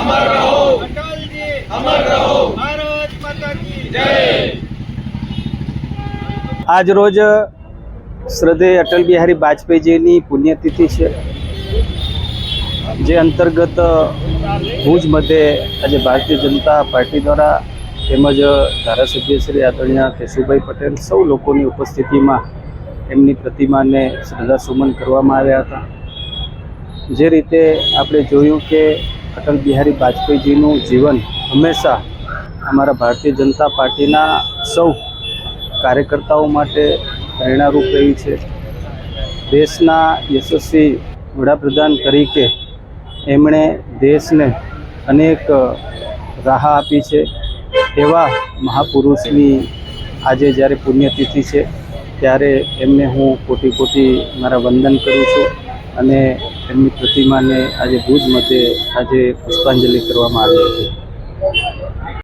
અમર રહો. અટલજી અમર રહો. ભારત માતા કી જય. આજ રોજ શ્રદ્ધેય અટલ બિહારી વાજપેયીજીની પુણ્યતિથિ છે. જે અંતર્ગત ભુજ મધ્યે આજે ભારતીય જનતા પાર્ટી દ્વારા તેમજ ધારાસભ્ય શ્રી આદરણીય કેશુભાઈ પટેલ સૌ લોકોની ઉપસ્થિતિમાં એમની પ્રતિમાને શ્રદ્ધાસુમન કરવામાં આવ્યા હતા. જે રીતે આપણે જોયું કે અટલ બિહારી વાજપેયીજીનું જીવન હંમેશા અમારા ભારતીય જનતા પાર્ટીના સૌ કાર્યકર્તાઓ માટે પ્રેરણારૂપ રહી છે. દેશના યશસ્વી વડાપ્રધાન તરીકે એમણે દેશને અનેક રાહ આપી છે. એવા મહાપુરુષની આજે જ્યારે પુણ્યતિથિ છે, ત્યારે એમને હું કોટી કોટી મારા વંદન કરું છું અને એમની પ્રતિમાને આજે ભુજ મધ્યે આજે પુષ્પાંજલિ કરવામાં આવી હતી.